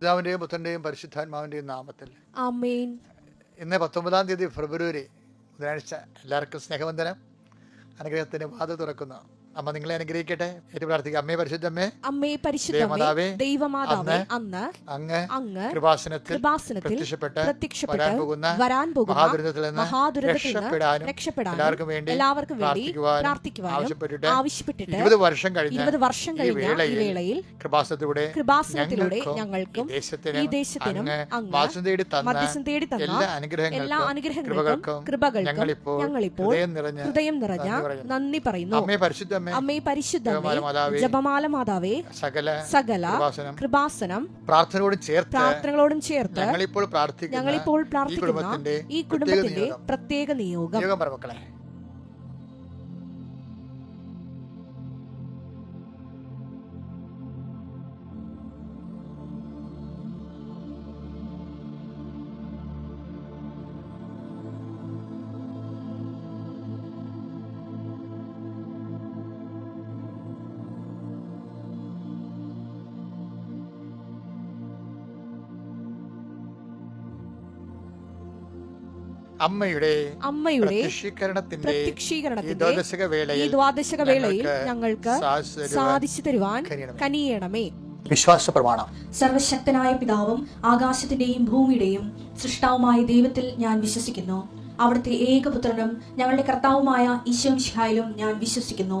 പിതാവിന്റെയും പുത്രന്റെയും പരിശുദ്ധാത്മാവിന്റെയും നാമത്തിൽ. ഇന്ന് പത്തൊമ്പതാം തീയതി ഫെബ്രുവരി ബുധനാഴ്ച എല്ലാവർക്കും സ്നേഹവന്ദനം. അനുഗ്രഹത്തിന് വാത തുറക്കുന്നു. അമ്മ നിങ്ങളെ അനുഗ്രഹിക്കട്ടെ. ഏറ്റവും പ്രാർത്ഥിക്കുക അമ്മേ പരിശുദ്ധമ്മേ അമ്മേ പരിശുദ്ധമേ ദേവമാതാവേ, ദൈവമാതാവേ അന്ന് അങ്ങ് അങ്ങ് കൃപാസനത്തിൽ കൃപാസനത്തിൽ പ്രത്യക്ഷപ്പെട്ട് പ്രത്യക്ഷപ്പെട്ട് വരാൻ പോകുന്ന വരാൻ പോകുന്ന മഹാദുരന്തത്തിൽ നിന്ന് രക്ഷപ്പെടാനും രക്ഷപ്പെടാനും എല്ലാവർക്കും വേണ്ടി എല്ലാവർക്കും വേണ്ടി പ്രാർത്ഥിക്കുവാനും ആവശ്യപ്പെട്ടിട്ട് ആവശ്യപ്പെട്ടിട്ട് ഇരുപത് വർഷം കഴിഞ്ഞ ഇരുപത് വർഷം കഴിഞ്ഞ ഈ വേളയിൽ കൃപാസനത്തിലൂടെ കൃപാസനത്തിലൂടെ ഞങ്ങൾക്കും ഈ ദേശത്തിനും അങ്ങ് മധ്യസ്ഥം തേടി തന്ന എല്ലാ എല്ലാ അനുഗ്രഹങ്ങൾക്കും അനുഗ്രഹങ്ങൾക്കും കൃപകൾക്കും ഞങ്ങളിപ്പോൾ ഹൃദയം നിറഞ്ഞ ഹൃദയം നിറഞ്ഞ നന്ദി പറയുന്നു. അമ്മേ പരിശുദ്ധമ്മേ അമ്മേ പരിശുദ്ധമേ ജപമാല മാതാവേ, സകല സകല കൃപാസനം പ്രാർത്ഥനയോടും ചേർത്ത് പ്രാർത്ഥനകളോടും ചേർത്ത് ഞങ്ങളിപ്പോൾ പ്രാർത്ഥിക്കുന്ന ഞങ്ങളിപ്പോൾ ഈ പ്രാർത്ഥിക്കുന്ന കുടുംബത്തിന്റെ ഈ കുടുംബത്തിന്റെ. പ്രത്യേക നിയോഗം. അമ്മയുടെ അമ്മയുടെ പ്രത്യക്ഷീകരണത്തിന്റെ ഈ ദ്വാദശക വേളയിൽ ഞങ്ങൾക്ക് സാധിച്ചു തരുവാൻ കനിയണമേ. വിശ്വാസ പ്രമാണം സർവശക്തനായ പിതാവും ആകാശത്തിന്റെയും ഭൂമിയുടെയും സൃഷ്ടാവുമായ ദൈവത്തിൽ ഞാൻ വിശ്വസിക്കുന്നു. അവിടുത്തെ ഏകപുത്രനും ഞങ്ങളുടെ കർത്താവുമായ ഈശോമിഷിഹായിലും ഞാൻ വിശ്വസിക്കുന്നു.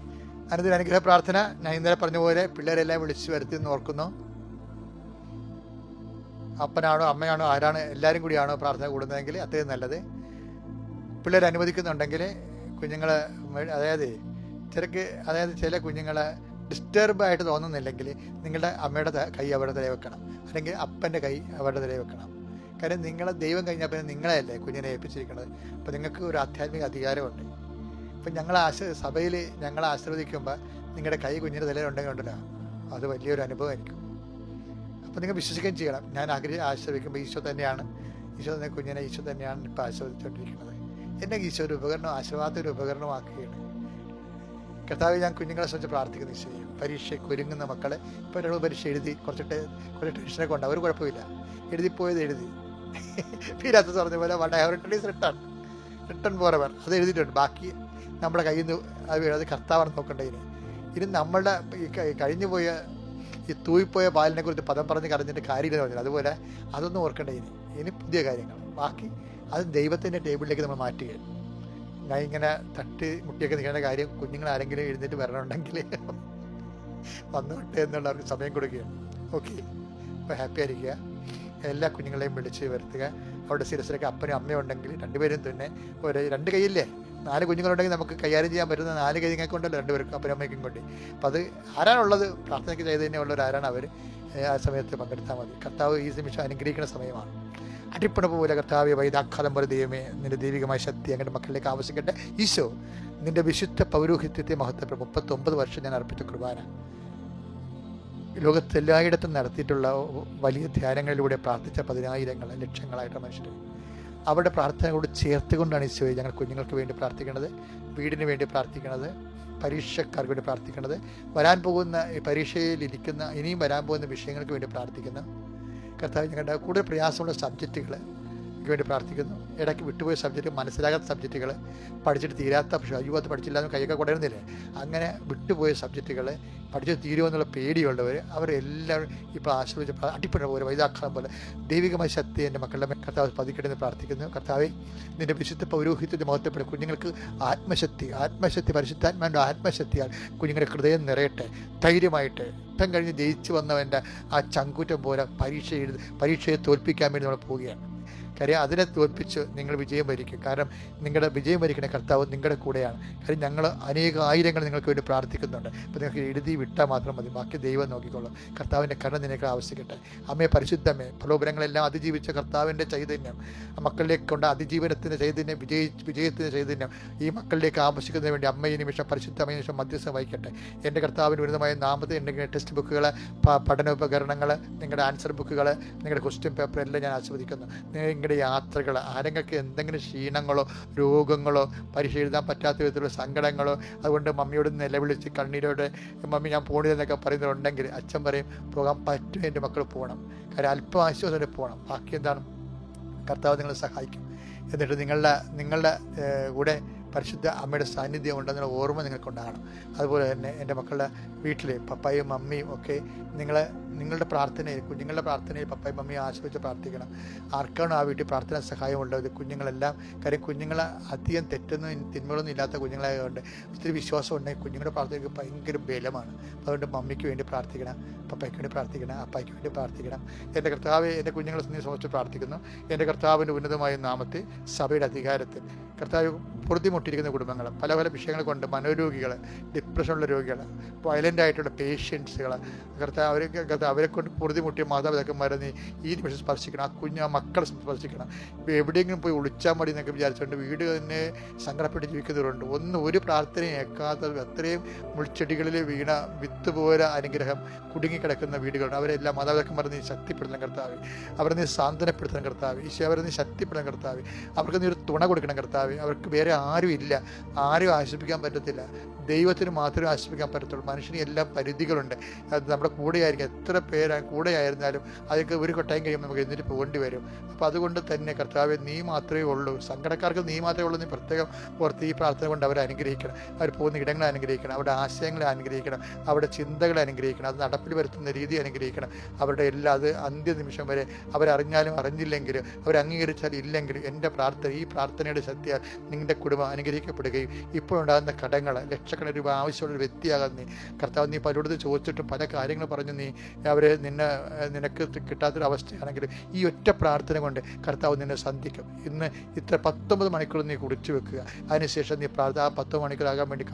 അനുദിന അനുഗ്രഹ പ്രാർത്ഥന ഞാൻ ഇന്നലെ പറഞ്ഞ പോലെ പിള്ളേരെല്ലാം വിളിച്ചു വരുത്തി എന്ന് ഓർക്കുന്നു. അപ്പനാണോ അമ്മയാണോ ആരാണ് എല്ലാവരും കൂടിയാണോ പ്രാർത്ഥന കൂടുന്നതെങ്കിൽ അത്രയും നല്ലത്. പിള്ളേർ അനുവദിക്കുന്നുണ്ടെങ്കിൽ കുഞ്ഞുങ്ങൾ അതായത് ചിലക്ക് അതായത് ചില കുഞ്ഞുങ്ങൾ ഡിസ്റ്റർബായിട്ട് തോന്നുന്നില്ലെങ്കിൽ നിങ്ങളുടെ അമ്മയുടെ കൈ അവരുടെ തലയിൽ വെക്കണം. അല്ലെങ്കിൽ അപ്പന്റെ കൈ അവരുടെ തലയിൽ വെക്കണം. കാര്യം നിങ്ങളെ ദൈവം കഴിഞ്ഞാൽ പിന്നെ നിങ്ങളെയല്ലേ കുഞ്ഞിനെ ഏൽപ്പിച്ചിരിക്കുന്നത്. അപ്പോൾ നിങ്ങൾക്ക് ഒരു ആധ്യാത്മിക അധികാരമുണ്ട്. ഇപ്പം ഞങ്ങൾ ആശ സഭയിൽ ഞങ്ങളെ ആശീർവദിക്കുമ്പോൾ നിങ്ങളുടെ കൈ കുഞ്ഞിന്റെ തലയിലുണ്ടെങ്കിൽ ഉണ്ടല്ലോ അത് വലിയൊരു അനുഭവമായിരിക്കും. അപ്പോൾ നിങ്ങൾ വിശ്വസിക്കുകയും ചെയ്യണം. ഞാൻ ആഗ്രഹം ആശീർവദിക്കുമ്പോൾ ഈശോ തന്നെയാണ്. ഈശോ തന്നെ കുഞ്ഞിനെ ഈശോ തന്നെയാണ് ഇപ്പോൾ ആശീർവദിച്ചുകൊണ്ടിരിക്കുന്നത്. എന്നെ ഈശോ ഒരു ഉപകരണം ആശീർവാദ ഒരു ഉപകരണമാക്കുകയാണ്. കർത്താവ് ഞാൻ കുഞ്ഞുങ്ങളെ സംബന്ധിച്ച് പ്രാർത്ഥിക്കുന്ന ചെയ്യും പരീക്ഷയ്ക്ക് ഒരുങ്ങുന്ന മക്കളെ ഇപ്പോൾ ഒരാൾ പരീക്ഷ എഴുതി കുറച്ചിട്ട് കുറച്ച് ടെൻഷനൊക്കെ ഉണ്ട് അവർ കുഴപ്പമില്ല. എഴുതിപ്പോയത് എഴുതി. പീരാത്ത പറഞ്ഞ പോലെ one have written return. Return for അത് എഴുതിയിട്ടുണ്ട്. ബാക്കി നമ്മുടെ കയ്യിൽ നിന്ന് അത് വീഴും. അത് കർത്താവാണ് നോക്കേണ്ടതിന് ഇനി. നമ്മളുടെ ഈ കഴിഞ്ഞു പോയ ഈ തൂയിപ്പോയ പാലിനെ കുറിച്ച് പദം പറഞ്ഞ് കറിഞ്ഞിട്ട് കാര്യമില്ലെന്ന് പറഞ്ഞത് അതുപോലെ അതൊന്നും ഓർക്കേണ്ട ഇനി. ഇനി പുതിയ കാര്യങ്ങൾ. ബാക്കി അത് ദൈവത്തിന്റെ ടേബിളിലേക്ക് നമ്മൾ മാറ്റുക ഞാൻ ഇങ്ങനെ തട്ടി മുട്ടിയൊക്കെ നിൽക്കേണ്ട കാര്യം കുഞ്ഞുങ്ങൾ ആരെങ്കിലും എഴുന്നേറ്റ് വരണമുണ്ടെങ്കിൽ വന്നോട്ടെ എന്നുള്ളവർക്ക് സമയം കൊടുക്കുകയാണ്. ഓക്കെ. അപ്പോൾ ഹാപ്പി ആയിരിക്കുക. എല്ലാ കുഞ്ഞുങ്ങളെയും വിളിച്ച് വരുത്തുക. അവിടെ ശിരസിലൊക്കെ അപ്പനും അമ്മയും ഉണ്ടെങ്കിൽ രണ്ടുപേരും തന്നെ ഒരു രണ്ട് കൈയില്ലേ? നാല് കുഞ്ഞുങ്ങളുണ്ടെങ്കിൽ നമുക്ക് കൈകാര്യം ചെയ്യാൻ പറ്റുന്ന നാല് കൈകൾ കൊണ്ടല്ലോ രണ്ടുപേർക്കും അപ്പനും അമ്മയ്ക്കും കൊണ്ട് അപ്പം അത് ആരാണുള്ളത്? പ്രാർത്ഥനയ്ക്ക് ചെയ്ത് തന്നെ ഒരാരാണ് ആരാണ്? അവർ ആ സമയത്ത് പങ്കെടുത്താൽ മതി. കർത്താവ് ഈ നിമിഷം അനുഗ്രഹിക്കുന്ന സമയമാണ്. അടിപ്പണ പോലെ കർത്താവ് വൈദാഖാലം പോലെ ദൈവമേ നിന്റെ ദൈവികമായ ശക്തി അങ്ങയുടെ മക്കളിലേക്ക് ആവശ്യിക്കട്ടെ ഈശോ നിന്റെ വിശുദ്ധ പൗരോഹിത്യത്തെ മഹത്വപ്പെടും മുപ്പത്തൊമ്പത് വർഷം ഞാൻ അർപ്പിച്ച കുർബാന. ലോകത്തെല്ലായിടത്തും നടത്തിയിട്ടുള്ള വലിയ ധ്യാനങ്ങളിലൂടെ പ്രാർത്ഥിച്ച പതിനായിരങ്ങൾ ലക്ഷങ്ങളായിട്ട് മനുഷ്യർ അവരുടെ പ്രാർത്ഥനകളോട് ചേർത്തുകൊണ്ടാണ് ഈശോയെ ഞങ്ങൾ കുഞ്ഞുങ്ങൾക്ക് വേണ്ടി പ്രാർത്ഥിക്കുന്നത് വീടിന് വേണ്ടി പ്രാർത്ഥിക്കുന്നത് പരീക്ഷക്കാർക്ക് വേണ്ടി പ്രാർത്ഥിക്കുന്നത് വരാൻ പോകുന്ന പരീക്ഷയിൽ ഇരിക്കുന്ന ഇനിയും വരാൻ പോകുന്ന വിഷയങ്ങൾക്ക് വേണ്ടി പ്രാർത്ഥിക്കുന്ന. കർത്താവ് ഞങ്ങളുടെ കൂടുതൽ പ്രയാസമുള്ള സബ്ജക്റ്റുകൾ വേണ്ടി പ്രാർത്ഥിക്കുന്നു. ഇടയ്ക്ക് വിട്ടുപോയ സബ്ജക്റ്റ് മനസ്സിലാകാത്ത സബ്ജക്റ്റുകൾ പഠിച്ചിട്ട് തീരാത്ത പക്ഷേ അയ്യോ അത് പഠിച്ചില്ല കൈയൊക്കെ കൊടരുന്നില്ലേ അങ്ങനെ വിട്ടുപോയ സബ്ജക്റ്റുകൾ പഠിച്ച് തീരുമെന്നുള്ള പേടിയുള്ളവർ അവരെല്ലാവരും ഇപ്പോൾ ആശ്രയിച്ച് അടിപ്പെടുന്ന പോലെ വൈതാക്കളം പോലെ ദൈവികമായ ശക്തി എന്റെ മക്കളുടെ കർത്താവ് പതിക്കട്ടെ പ്രാർത്ഥിക്കുന്നു. കർത്താവെ നിന്റെ വിശുദ്ധ പൗരോഹിത്യത്തെ മഹത്വപ്പെടും കുഞ്ഞുങ്ങൾക്ക് ആത്മശക്തി ആത്മശക്തി പരിശുദ്ധാത്മാവിന്റെ ആത്മശക്തിയാൽ കുഞ്ഞുങ്ങളുടെ ഹൃദയം നിറയട്ടെ ധൈര്യമായിട്ട്. ഇപ്പം കഴിഞ്ഞ് ജയിച്ചു വന്നവന്റെ ആ ചങ്കൂറ്റം പോലെ പരീക്ഷ എഴുതി പരീക്ഷയെ തോൽപ്പിക്കാൻ വേണ്ടി നമ്മൾ പോവുകയാണ്. കാര്യം അതിനെ തോൽപ്പിച്ച് നിങ്ങൾ വിജയം വരിക്കും. കാരണം നിങ്ങളുടെ വിജയം വരിക്കുന്ന കർത്താവ് നിങ്ങളുടെ കൂടെയാണ്. കാര്യം ഞങ്ങൾ അനേക ആയിരങ്ങൾ നിങ്ങൾക്ക് വേണ്ടി പ്രാർത്ഥിക്കുന്നുണ്ട്. അപ്പോൾ നിങ്ങൾക്ക് എഴുതി വിട്ടാൽ മാത്രം മതി. ബാക്കി ദൈവം നോക്കിക്കോളും. കർത്താവിന്റെ കണ്ണ് നിനക്ക് ആവശ്യിക്കട്ടെ അമ്മയെ പരിശുദ്ധമേ പ്രലോഭനങ്ങളെല്ലാം അതിജീവിച്ച കർത്താവിന്റെ ചൈതന്യം. ആ മക്കളിലേക്ക് കൊണ്ട് അതിജീവനത്തിന്റെ ചൈതന്യം വിജയി വിജയത്തിന്റെ ചൈതന്യം. ഈ മക്കളിലേക്ക് ആവശ്യിക്കുന്നതിന് വേണ്ടി അമ്മയെ നിമിഷം പരിശുദ്ധമായ നിമിഷം മധ്യസ്ഥം വഹിക്കട്ടെ. എന്റെ കർത്താവിന് ഉന്നതമായ നാമത്തെ ഉണ്ടെങ്കിൽ ടെക്സ്റ്റ് ബുക്കുകൾ പഠനോപകരണങ്ങൾ നിങ്ങളുടെ ആൻസർ ബുക്കുകൾ നിങ്ങളുടെ ക്വസ്റ്റ്യൻ പേപ്പർ എല്ലാം ഞാൻ ആസ്വദിക്കുന്നു. നിങ്ങളുടെ യാത്രകൾ ആരെങ്കിലൊക്കെ എന്തെങ്കിലും ക്ഷീണങ്ങളോ രോഗങ്ങളോ പരീക്ഷ പറ്റാത്ത വിധത്തിലുള്ള സങ്കടങ്ങളോ അതുകൊണ്ട് മമ്മിയോട് നിലവിളിച്ച് കണ്ണീരോട് മമ്മി ഞാൻ പോണില്ലെന്നൊക്കെ പറയുന്നുണ്ടെങ്കിൽ അച്ഛൻ പറയും പോകാൻ പറ്റും എന്റെ മക്കൾ പോകണം കാര്യം അല്പം ആശ്വാസത്തോടെ പോകണം ബാക്കി എന്താണ്? കർത്താവ് നിങ്ങളെ സഹായിക്കും. എന്നിട്ട് നിങ്ങളുടെ നിങ്ങളുടെ കൂടെ പരിശുദ്ധ അമ്മയുടെ സാന്നിധ്യം ഉണ്ടെന്നുള്ള ഓർമ്മ നിങ്ങൾക്കുണ്ടാകണം. അതുപോലെ തന്നെ എന്റെ മക്കളുടെ വീട്ടിൽ പപ്പായും മമ്മിയും ഒക്കെ നിങ്ങളെ നിങ്ങളുടെ പ്രാർത്ഥനയിൽ കുഞ്ഞുങ്ങളുടെ പ്രാർത്ഥനയിൽ പപ്പായും മമ്മിയും ആശ്രയിച്ച് പ്രാർത്ഥിക്കണം. ആർക്കാണോ ആ വീട്ടിൽ പ്രാർത്ഥന സഹായമുള്ളത്? കുഞ്ഞുങ്ങളെല്ലാം കാര്യം കുഞ്ഞുങ്ങളെ അധികം തെറ്റൊന്നും തിന്മകളൊന്നും ഇല്ലാത്ത കുഞ്ഞുങ്ങളായതുകൊണ്ട് ഒത്തിരി വിശ്വാസം ഉണ്ടെങ്കിൽ കുഞ്ഞുങ്ങളുടെ പ്രാർത്ഥനയ്ക്ക് ഭയങ്കര ബലമാണ്. അതുകൊണ്ട് മമ്മിക്ക് വേണ്ടി പ്രാർത്ഥിക്കണം പപ്പയ്ക്ക് വേണ്ടി പ്രാർത്ഥിക്കണം അപ്പായ്ക്ക് വേണ്ടി പ്രാർത്ഥിക്കണം. എന്റെ കർത്താവ് എന്റെ കുഞ്ഞുങ്ങളെ നീ സമർപ്പിച്ച് പ്രാർത്ഥിക്കുന്നു. എന്റെ കർത്താവിന്റെ ഉന്നതമായ നാമത്തെ സഭയുടെ അധികാരത്തിൽ. കർത്താവ് പൊറുതിമുട്ടിയിരിക്കുന്ന കുടുംബങ്ങൾ പല പല വിഷയങ്ങൾ കൊണ്ട് മനോരോഗികൾ ഡിപ്രഷനുള്ള രോഗികൾ വയലന്റ് ആയിട്ടുള്ള പേഷ്യൻസുകൾ കർത്താവ് അവരെ അവരെ കൊണ്ട് പൊറുതിമുട്ടിയ മാതാപിതാക്കന്മാരെ ഈ നിമിഷം സ്പർശിക്കണം ആ കുഞ്ഞ് ആ മക്കളെ സ്പർശിക്കണം. എവിടെയെങ്കിലും പോയി ഒളിച്ചാൽ മതി എന്നൊക്കെ വിചാരിച്ചുകൊണ്ട് വീട് തന്നെ സങ്കടപ്പെട്ട് ജീവിക്കുന്നവരുണ്ട്. ഒന്ന് ഒരു പ്രാർത്ഥനയും ഏക്കാത്ത അത്രയും മുൾച്ചെടികളിൽ വീണ വിത്ത് പോലെ അനുഗ്രഹം കുടുങ്ങിക്കിടക്കുന്ന വീടുകളുണ്ട് അവരെല്ലാം മാതാപിതാക്കന്മാരെ നീ ശക്തിപ്പെടുത്തണം കർത്താവ്. അവരെ നീ സാന്ത്വനപ്പെടുത്തണം കർത്താവ്. ഈശോ അവരെ നീ ശക്തിപ്പെടണം കർത്താവ്. അവർക്ക് നീ ഒരു തുണ കൊടുക്കണം കർത്താവ്. അവർക്ക് വേറെ ആരും ഇല്ല. ആരും ആശ്വസിപ്പിക്കാൻ പറ്റത്തില്ല. ദൈവത്തിന് മാത്രമേ ആശ്വസിപ്പിക്കാൻ പറ്റത്തുള്ളൂ. മനുഷ്യന് എല്ലാ പരിധികളുണ്ട്. അത് നമ്മുടെ കൂടെയായിരിക്കും. എത്ര പേരാ കൂടെയായിരുന്നാലും അതൊക്കെ ഒരു കൊട്ടായം കഴിയുമ്പോൾ നമുക്ക് എന്നിട്ട് പോകേണ്ടി വരും. അപ്പോൾ അതുകൊണ്ട് തന്നെ കർത്താവ് നീ മാത്രമേ ഉള്ളൂ. സങ്കടക്കാർക്ക് നീ മാത്രമേ ഉള്ളൂ. നീ പ്രത്യേകം ഓർത്ത് ഈ പ്രാർത്ഥന കൊണ്ട് അവരെ അനുഗ്രഹിക്കണം. അവർ പോകുന്ന ഇടങ്ങളെ അനുഗ്രഹിക്കണം. അവരുടെ ആശയങ്ങളെ അനുഗ്രഹിക്കണം. അവരുടെ ചിന്തകളെ അനുഗ്രഹിക്കണം. അത് നടപ്പിൽ വരുത്തുന്ന രീതി അനുഗ്രഹിക്കണം. അവരുടെ എല്ലാ അത് അന്ത്യനിമിഷം വരെ അവരറിഞ്ഞാലും അറിഞ്ഞില്ലെങ്കിലും അവർ അംഗീകരിച്ചാലും ഇല്ലെങ്കിലും എന്റെ പ്രാർത്ഥന ഈ പ്രാർത്ഥനയുടെ ശക്തിയാൽ നിങ്ങളുടെ കുടുംബം അനുഗ്രഹിക്കപ്പെടുകയും ഇപ്പോഴുണ്ടാകുന്ന കടങ്ങൾ ലക്ഷക്കണക്കിന് രൂപ ആവശ്യമുള്ള ഒരു വ്യക്തിയാകാൻ നീ കർത്താവ് നീ പലയിടത്ത് ചോദിച്ചിട്ടും പല കാര്യങ്ങൾ പറഞ്ഞു നീ അവർ നിന്നെ നിനക്ക് കിട്ടാത്തൊരു അവസ്ഥയാണെങ്കിൽ ഈ ഒറ്റ പ്രാർത്ഥന കൊണ്ട് കർത്താവ് നിന്നെ സന്ധിക്കും. ഇന്ന് ഇത്ര പത്തൊമ്പത് മണിക്കൂർ നീ കുറിച്ചു വെക്കുക. അതിനുശേഷം നീ പ്രാർത്ഥന ആ പത്ത് മണിക്കൂറാകാൻ വേണ്ടി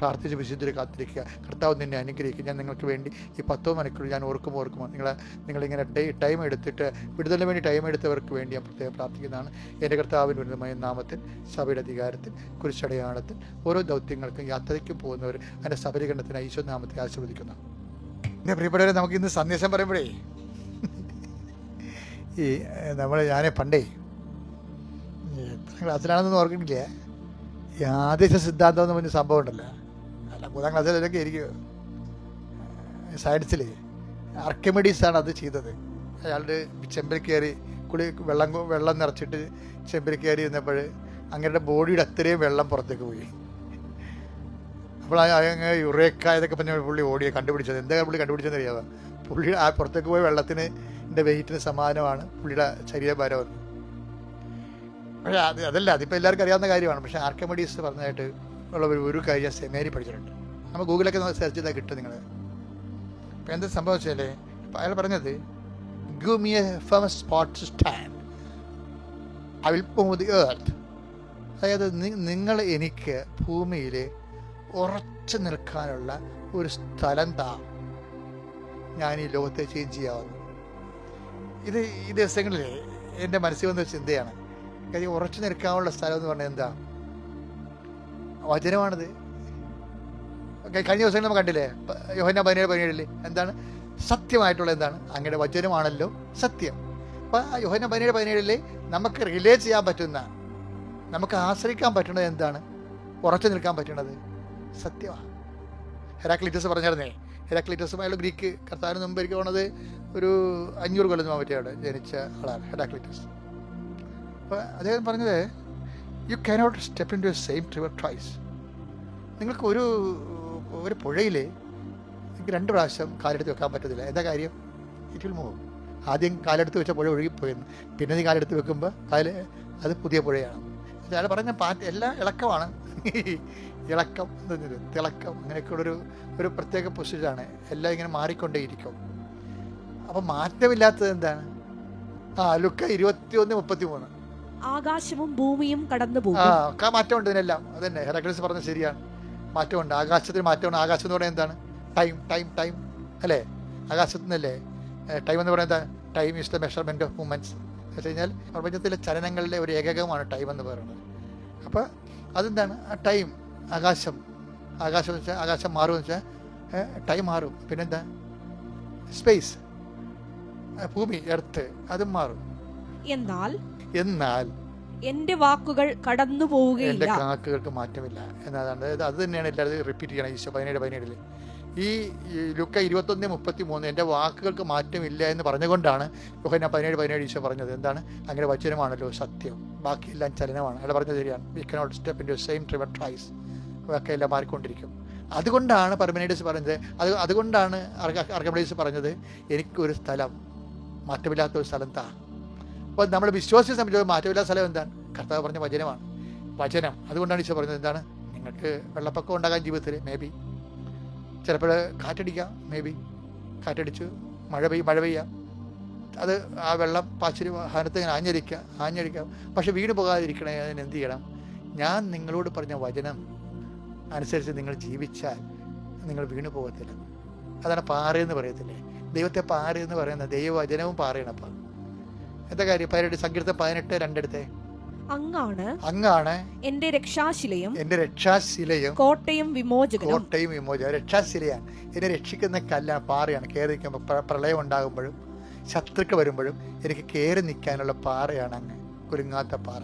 പ്രാർത്ഥിച്ച് വിശുദ്ധി കാത്തിരിക്കുക. കർത്താവ് നിന്നെ അനുഗ്രഹിക്കും. ഞാൻ നിങ്ങൾക്ക് വേണ്ടി ഈ പത്ത് മണിക്കൂർ ഞാൻ ഓർക്കുമ്പോൾ ഓർക്കുമ്പോൾ നിങ്ങൾ നിങ്ങളിങ്ങനെ ടൈം എടുത്തിട്ട് വിടുതലിന് വേണ്ടി ടൈം എടുത്തവർക്ക് വേണ്ടി ഞാൻ പ്രത്യേകം പ്രാർത്ഥിക്കുന്നതാണ്. എന്റെ കർത്താവിന്റെ ഉന്നതമായ നാമത്തിൽ സഭയുടെ അധികാരത്തിൽ കുരിശടയാളത്തിൽ ഓരോ ദൗത്യങ്ങൾക്കും യാത്രയ്ക്ക് പോകുന്നവർ അതിന്റെ സബലീകരണത്തിന് ഈശോ നാമത്തെ ആശീർവദിക്കുന്നു. എന്റെ പ്രിയപ്പെട്ടവരെ നമുക്ക് ഇന്ന് സന്ദേശം പറയുമ്പോഴേ ഈ നമ്മൾ ഞാൻ പണ്ടേ എത്ര ക്ലാസ്സിലാണെന്നൊന്നും ഓർക്കണില്ല ഈ ആദേശ സിദ്ധാന്തം എന്ന് പറഞ്ഞ സംഭവം ഉണ്ടല്ലോ. അല്ല മൂന്നാം ക്ലാസ്സിലൊക്കെ ഇരിക്കും. സയൻസിൽ ആണ് അത് ചെയ്തത്. അയാളുടെ ചെമ്പിൽ കയറി കുളി വെള്ളം വെള്ളം നിറച്ചിട്ട് ചെമ്പിൽ കയറി ഇരുന്നപ്പോൾ അങ്ങയുടെ ബോഡിയുടെ അത്രയും വെള്ളം പുറത്തേക്ക് പോയി. അപ്പോൾ അങ്ങ് യുറേക്ക ഇതൊക്കെ പറഞ്ഞ പുള്ളി ഓടിയ കണ്ടുപിടിച്ചത്. എന്താ പുള്ളി കണ്ടുപിടിച്ചതെന്ന് അറിയാമോ പുള്ളി ആ പുറത്തേക്ക് പോയ വെള്ളത്തിന് എന്റെ വെയിറ്റിന് സമാനമാണ് പുള്ളിയുടെ ശരീരഭാരം പക്ഷേ അത് അതല്ല അതിപ്പോൾ എല്ലാവർക്കും അറിയാവുന്ന കാര്യമാണ്. പക്ഷേ ആർക്കമഡീസ് പറഞ്ഞതായിട്ട് ഉള്ള ഒരു ഒരു കാര്യം സെമേരി പഠിച്ചിട്ടുണ്ട്. നമ്മൾ ഗൂഗിളൊക്കെ സെർച്ച് ചെയ്താൽ കിട്ടും നിങ്ങൾ അപ്പോൾ എന്താ സംഭവം വെച്ചാൽ അയാൾ പറഞ്ഞത് give me a famous spot stand I will move the earth അതായത് നിങ്ങൾ എനിക്ക് ഭൂമിയിൽ ഉറച്ചു നിൽക്കാനുള്ള ഒരു സ്ഥലം താ. ഞാൻ ഈ ലോകത്തെ ചേഞ്ച് ചെയ്യാവുന്നു. ഇത് ഈ ദിവസങ്ങളിൽ എന്റെ മനസ്സിൽ വന്ന ചിന്തയാണ്. കാര്യം ഉറച്ചു നിൽക്കാനുള്ള സ്ഥലം എന്ന് പറഞ്ഞാൽ എന്താ? വചനമാണിത്. കഴിഞ്ഞ ദിവസങ്ങൾ നമ്മൾ കണ്ടില്ലേ? യോഹന പതിനേഴ് പതിനേഴിൽ എന്താണ്? സത്യമായിട്ടുള്ള എന്താണ്? അങ്ങയുടെ വചനമാണല്ലോ സത്യം. അപ്പം യോഹന പതിനേഴ് പതിനേഴിൽ നമുക്ക് റിലേ ചെയ്യാൻ പറ്റുന്ന നമുക്ക് ആശ്രയിക്കാൻ പറ്റുന്നത് എന്താണ്? ഉറച്ചു നിൽക്കാൻ പറ്റുന്നത്. സത്യമാണ് ഹെരാക്ലിറ്റസ് പറഞ്ഞിരുന്നേ ഹെരാക്ലിറ്റസ് അയാൾ ഗ്രീക്ക് കർത്താവിന് മുമ്പ് എനിക്ക് പോണത് ഒരു അഞ്ഞൂറ് കൊല്ലം അവിടെ ജനിച്ച ആളാണ് ഹെരാക്ലിറ്റസ് അപ്പോൾ അദ്ദേഹം പറഞ്ഞത് you cannot step into same river twice നിങ്ങൾക്ക് ഒരു ഒരു പുഴയിൽ നിങ്ങൾക്ക് രണ്ട് പ്രാവശ്യം കാലെടുത്ത് വെക്കാൻ പറ്റത്തില്ല. എന്താ കാര്യം? ഇറ്റ് വിൽ മൂവ് ആദ്യം കാലെടുത്ത് വെച്ച പുഴ ഒഴുകിപ്പോയെന്ന്. പിന്നെ നീ കാലെടുത്ത് വെക്കുമ്പോൾ കാൽ അത് പുതിയ പുഴയാണ്. അയാൾ പറഞ്ഞ പാറ്റ് എല്ലാം ഇളക്കമാണ്. ഇളക്കം എന്ന് പറഞ്ഞത് തിളക്കം അങ്ങനെയൊക്കെയുള്ളൊരു ഒരു പ്രത്യേക പൊസിഷനാണ് എല്ലാം ഇങ്ങനെ മാറിക്കൊണ്ടേയിരിക്കും. അപ്പം മാറ്റമില്ലാത്തത് എന്താണ്? ആ ലുക്ക ഇരുപത്തി ഒന്ന് മുപ്പത്തി മൂന്ന് ആകാശവും ഭൂമിയും കടന്നു ആ പോകും മാറ്റമുണ്ട് ഇതിനെല്ലാം. അതന്നെ ഹെറാക്ലിസ് പറഞ്ഞ ശരിയാണ്. മാറ്റമുണ്ട്. ആകാശത്തിന് മാറ്റമുണ്ട് ആകാശം എന്ന് പറയുന്നത് എന്താണ്? ടൈം ടൈം ടൈം അല്ലേ? ആകാശത്തു നിന്നല്ലേ? ടൈം എന്ന് പറയുന്നത് time is the measurement of moments എന്ന് വെച്ച് കഴിഞ്ഞാൽ പ്രപഞ്ചത്തിലെ ചലനങ്ങളുടെ ഒരു ഏകകമാണ് ടൈം എന്ന് പറയുന്നത്. അപ്പോൾ അതെന്താണ്? ആ ടൈം ആകാശം. ആകാശം എന്ന് വെച്ചാൽ ആകാശം മാറുമെന്ന് വെച്ചാൽ ടൈം മാറും. പിന്നെന്താ? സ്പേസ് ഭൂമി എർത്ത് അതും മാറും. എന്നാൽ? എന്നാൽ? എന്റെ വാക്കുകൾ കടന്നു പോവുകയില്ല എന്റെ കണക്കുകൾക്ക് മാറ്റമില്ല. എന്നതാണ് അത് തന്നെയാണ് എല്ലാവരും റിപ്പീറ്റ് ചെയ്യണം ഈശോ പതിനേഴ് പതിനേഴിൽ ഈ ലുക്ക ഇരുപത്തൊന്ന് മുപ്പത്തി മൂന്ന് എന്റെ വാക്കുകൾക്ക് മാറ്റമില്ല എന്ന് പറഞ്ഞുകൊണ്ടാണ് യോഹന പതിനേഴ് പതിനേഴ് ഈശോ പറഞ്ഞത്. എന്താണ്? അങ്ങനെ വചനമാണല്ലോ സത്യം. ബാക്കിയെല്ലാം ചലനമാണ്. അയാൾ പറഞ്ഞത് ശരിയാണ്. We cannot step into same river twice ഒക്കെ എല്ലാം മാറിക്കൊണ്ടിരിക്കും. അതുകൊണ്ടാണ് പർമിനേഡീസ് പറഞ്ഞത്. അത് അതുകൊണ്ടാണ് അർക്കമഡീസ് പറഞ്ഞത്. എനിക്കൊരു സ്ഥലം. മാറ്റമില്ലാത്ത ഒരു സ്ഥലം താ. അപ്പോൾ നമ്മൾ വിശ്വാസിയെ സംബന്ധിച്ച് മാറ്റമില്ലാത്ത സ്ഥലം എന്താണ്? കർത്താവ് പറഞ്ഞ വചനമാണ്. വചനം. അതുകൊണ്ടാണ് ഈശോ പറഞ്ഞത് എന്താണ്? നിങ്ങൾക്ക് വെള്ളപ്പൊക്കം ഉണ്ടാകാൻ ജീവിതത്തിൽ മേ ബി ചിലപ്പോൾ കാറ്റടിക്കാം മേ ബി കാറ്റടിച്ച് മഴ പെയ്യും മഴ പെയ്യാം. അത് ആ വെള്ളം പാച്ചിരി വാഹനത്തിൽ ഇങ്ങനെ ആഞ്ഞടിക്കാം ആഞ്ഞടിക്കാം. പക്ഷെ വീട് പോകാതിരിക്കണേ അതിന് എന്ത് ചെയ്യണം? ഞാൻ നിങ്ങളോട് പറഞ്ഞ വചനം അനുസരിച്ച് നിങ്ങൾ ജീവിച്ചാൽ നിങ്ങൾ വീണു പോകത്തില്ല. അതാണ് പാറയെന്ന് പറയത്തില്ലേ? ദൈവത്തെ പാറയെന്ന് പറയുന്നത് ദൈവവചനവും പാറയണപ്പം എന്താ കാര്യം? പതിനെട്ട് സങ്കീർത്തം പതിനെട്ട് രണ്ടെടുത്തെ. അങ്ങാണ് അങ്ങാണ് എന്റെ രക്ഷാശിലയും എന്റെ രക്ഷാശിലയും കോട്ടയും വിമോചകനും. കോട്ടയും വിമോചകൻ രക്ഷാശിലയാണ്. എന്നെ രക്ഷിക്കുന്ന കല്ലാണ് പാറയാണ്. കയറി നിൽക്കുമ്പോൾ പ്ര- പ്രളയം ഉണ്ടാകുമ്പോഴും ശത്രുക്കൾ വരുമ്പോഴും എനിക്ക് കയറി നിൽക്കാനുള്ള പാറയാണ് അങ്ങ്. കുരുങ്ങാത്ത പാറ.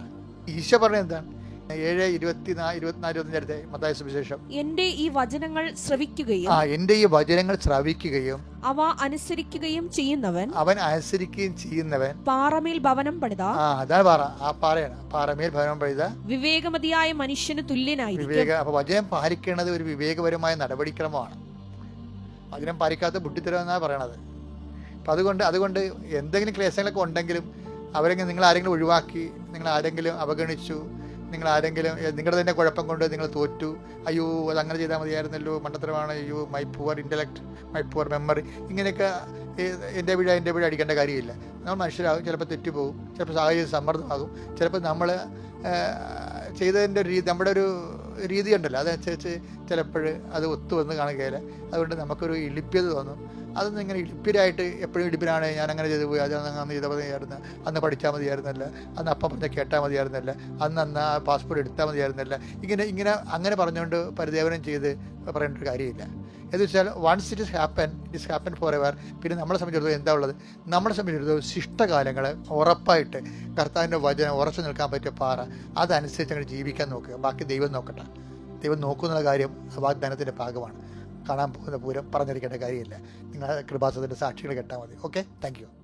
ഈശോ പറഞ്ഞ എന്താണ്? ഏഴ് ഇരുപത്തിനാല് ഇരുപത്തിനാല് ഇരുപത്തഞ്ച് അടുത്ത മതായ സുവിശേഷം എന്റെ ഈ വചനങ്ങൾ ശ്രവിക്കുകയും ആ എന്റെ ഈ വചനങ്ങൾ ശ്രവിക്കുകയും അവ അനുസരിക്കുകയും ചെയ്യുന്നവൻ അവൻ അനുസരിക്കുകയും ചെയ്യുന്നവൻ പാറമേൽ ഭവനം പണിത ആ അതാണ് പാറ. ആ പാറയാണ്. പാറമേൽ ഭവനം പണിത വിവേകമതിയായ മനുഷ്യന് തുല്യനായി വിവേക അപ്പൊ വചനം പാലിക്കേണ്ടത് ഒരു വിവേകപരമായ നടപടിക്രമമാണ്. വചനം പാലിക്കാത്ത ബുദ്ധിത്തരം എന്നാണ് പറയണത്. അപ്പം അതുകൊണ്ട് അതുകൊണ്ട് എന്തെങ്കിലും ക്ലേശങ്ങളൊക്കെ ഉണ്ടെങ്കിലും അവരെങ്കിലും നിങ്ങൾ ആരെങ്കിലും ഒഴിവാക്കി നിങ്ങൾ ആരെങ്കിലും അവഗണിച്ചു നിങ്ങൾ ആരെങ്കിലും നിങ്ങളുടെ തന്നെ കുഴപ്പം കൊണ്ട് നിങ്ങൾ തോറ്റു. അയ്യോ അത് അങ്ങനെ ചെയ്താൽ മതിയായിരുന്നല്ലോ. മണ്ടത്തരമാണ്. അയ്യോ my poor intellect my poor memory ഇങ്ങനെയൊക്കെ എന്റെ വീഴ എന്റെ വീഴ അടിക്കേണ്ട കാര്യമില്ല. നമ്മൾ മനുഷ്യരാകും ചിലപ്പോൾ തെറ്റുപോകും ചിലപ്പോൾ സാഹചര്യം സമ്മർദ്ദമാകും. ചിലപ്പോൾ നമ്മൾ ചെയ്തതിന്റെ രീതി നമ്മുടെ ഒരു രീതി ഉണ്ടല്ലോ. ചിലപ്പോൾ അത് ഒത്തു വന്ന് കാണുകയില്ല. അതുകൊണ്ട് നമുക്കൊരു ഇളിപ്യത തോന്നും. അതൊന്നും ഇങ്ങനെ ഇളിപ്യരായിട്ട് എപ്പോഴും ഇടിപ്പിലാണ് ഞാൻ അങ്ങനെ ചെയ്തു പോയി. അത് അന്ന് ചെയ്താൽ മതിയായിരുന്നു. അന്ന് പഠിച്ചാൽ മതിയായിരുന്നല്ല. അന്ന് അപ്പം പറഞ്ഞ കേട്ടാൽ മതിയായിരുന്നല്ല. അന്ന് അന്ന് ആ പാസ്പോർട്ട് എടുത്താൽ മതിയായിരുന്നല്ല. ഇങ്ങനെ ഇങ്ങനെ അങ്ങനെ പറഞ്ഞുകൊണ്ട് പരിദേവനം ചെയ്ത് പറയേണ്ട ഒരു കാര്യമില്ല. എന്ന് വെച്ചാൽ once it is happen it is happen for ever പിന്നെ നമ്മളെ സംബന്ധിച്ചിടത്തോളം എന്താ ഉള്ളത്? നമ്മളെ സംബന്ധിച്ചിടത്തോളം ശിഷ്ടകാലങ്ങൾ ഉറപ്പായിട്ട് കർത്താവിന്റെ വചനം ഉറച്ചു നിൽക്കാൻ പറ്റിയ പാറ. അതനുസരിച്ച് അങ്ങനെ ജീവിക്കാൻ നോക്കുക. ബാക്കി ദൈവം നോക്കട്ടെ. ദൈവം നോക്കുന്നുള്ള കാര്യം വാഗ്ദാനത്തിന്റെ ഭാഗമാണ്. കാണാൻ പോകുന്ന പൂരം പറഞ്ഞിരിക്കേണ്ട കാര്യമില്ല. നിങ്ങൾ കൃപാസത്തിന്റെ സാക്ഷികൾ കേട്ടാൽ മതി. Okay thank